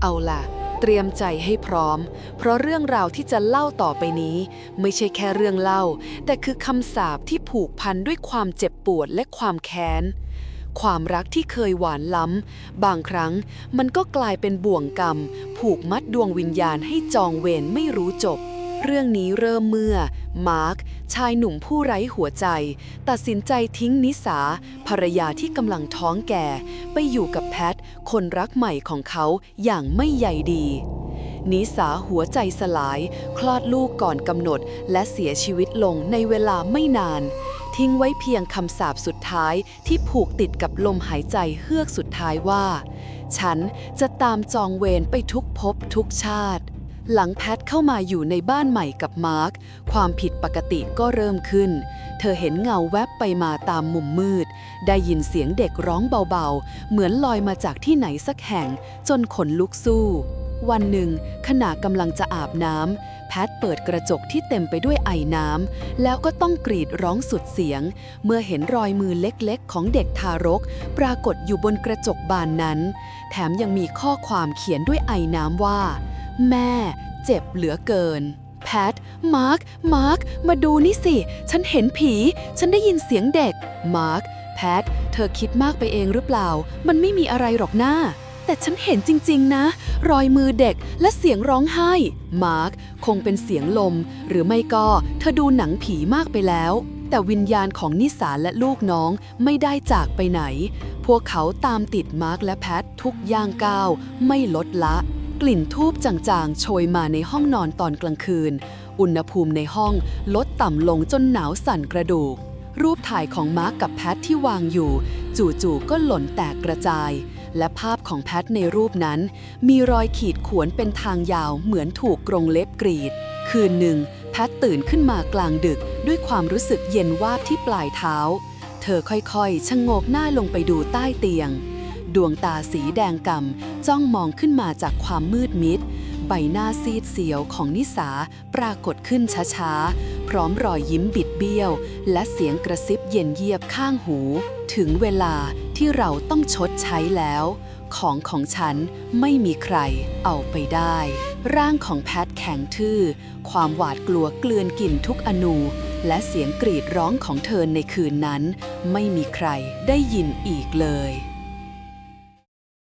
เอาล่ะ เตรียมใจให้พร้อม เพราะเรื่องราวที่จะเล่าต่อไปนี้ ไม่ใช่แค่เรื่องเล่า แต่คือคำสาปที่ผูกพันด้วยความเจ็บปวดและความแค้น ความรักที่เคยหวานล้ำ บางครั้งมันก็กลายเป็นบ่วงกรรม ผูกมัดดวงวิญญาณให้จองเวรไม่รู้จบ เรื่องนี้เริ่มเมื่อ มาร์ค ชายหนุ่มผู้ไร้หัวใจ ตัดสินใจทิ้งนิสา ภรรยาที่กำลังท้องแก่ ไปอยู่กับแพท คนรักใหม่ของเขาอย่างไม่ใยดีนิสาหัวใจสลาย คลอดลูกก่อนกำหนด และเสียชีวิตลงในเวลาไม่นาน ทิ้งไว้เพียงคำสาปสุดท้ายที่ผูกติดกับลมหายใจเฮือกสุดท้ายว่า ฉันจะตามจองเวรไปทุกภพทุกชาติ หลังแพทเข้ามาอยู่ในบ้านใหม่กับมาร์ค ความผิดปกติก็เริ่มขึ้น เธอเห็นเงาแวบไปมาตามมุมมืด ได้ยินเสียงเด็กร้องเบาๆ เหมือนลอยมาจากที่ไหนสักแห่ง จนขนลุกสู้ วันหนึ่ง ขณะกำลังจะอาบน้ำแพทเปิดกระจกที่เต็มไปด้วยไอน้ำแล้วก็ต้องกรีดร้องสุดเสียง เมื่อเห็นรอยมือเล็กๆ ของเด็กทารก ปรากฏอยู่บนกระจกบานนั้น แถมยังมีข้อความเขียนด้วยไอน้ำว่า แม่เจ็บเหลือเกิน แพท มาร์ค มาร์ค มาดูนี่สิ ฉันเห็นผี ฉันได้ยินเสียงเด็ก มาร์ค แพท เธอคิดมากไปเองหรือเปล่า มันไม่มีอะไรหรอกหน้า แต่ฉันเห็นจริง ๆ นะ รอยมือเด็กและเสียงร้องไห้ มาร์ค คงเป็นเสียงลม หรือไม่ก็เธอดูหนังผีมากไปแล้ว แต่วิญญาณของนิสาและลูกน้องไม่ได้จากไปไหน พวกเขาตามติดมาร์คและแพททุกย่างก้าวไม่ลดละ กลิ่นทูบจางๆ โชยมาในห้องนอนตอนกลางคืน อุณหภูมิในห้องลดต่ำลงจนหนาวสั่นกระดูก รูปถ่ายของมาร์กกับแพทที่วางอยู่ จู่ๆก็หล่นแตกกระจาย และภาพของแพทในรูปนั้น มีรอยขีดข่วนเป็นทางยาวเหมือนถูกกรงเล็บกรีด คืนหนึ่ง แพทตื่นขึ้นมากลางดึกด้วยความรู้สึกเย็นวาบที่ปลายเท้า เธอค่อยๆชะโงกหน้าลงไปดูใต้เตียง ดวงตาสีแดงกำ่ำจ้องมองขึ้นมาจากความมืดมิด ใบหน้าซีดเสียวของนิสาปรากฏขึ้นช้าๆ พร้อมรอยยิ้มบิดเบี้ยว และเสียงกระซิบเย็นเยียบข้างหู ถึงเวลาที่เราต้องชดใช้แล้ว ของของฉันไม่มีใครเอาไปได้ ร่างของแพทแข็งทื่อ ความหวาดกลัวเกลื่อนกลิ่นทุกอนูและเสียงกรีดร้องของเธอในคืนนั้น ไม่มีใครได้ยินอีกเลย